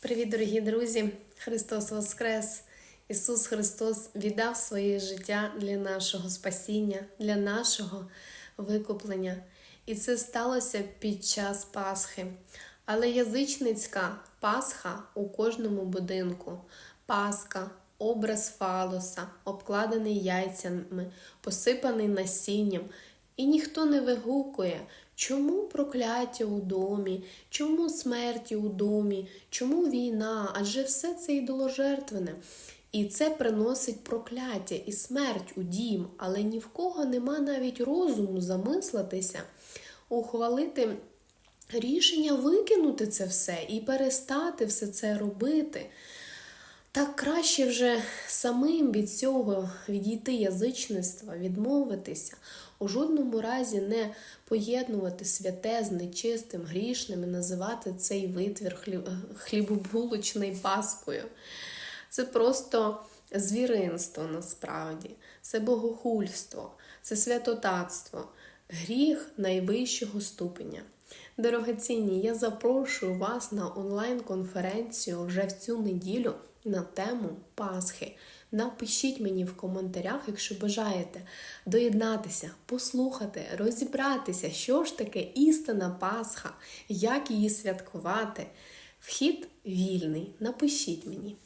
Привіт, дорогі друзі! Христос Воскрес! Ісус Христос віддав своє життя для нашого спасіння, для нашого викуплення. І це сталося під час Пасхи. Але язичницька Пасха у кожному будинку. Пасха, образ фалоса, обкладений яйцями, посипаний насінням. І ніхто не вигукує, чому прокляття у домі, чому смерті у домі, чому війна, адже все це ідоложертвене. І це приносить прокляття і смерть у дім, але ні в кого нема навіть розуму замислитися, ухвалити рішення викинути це все і перестати все це робити. Так краще вже самим від цього відійти язичництва, відмовитися, у жодному разі не поєднувати святе з нечистим, грішним і називати цей витвір хліб, хлібобулочною паскою. Це просто звіринство насправді, це богохульство, це святотатство, гріх найвищого ступеня. Дорогоцінні, я запрошую вас на онлайн-конференцію вже в цю неділю на тему Пасхи. Напишіть мені в коментарях, якщо бажаєте доєднатися, послухати, розібратися, що ж таке істина Пасха, як її святкувати. Вхід вільний. Напишіть мені.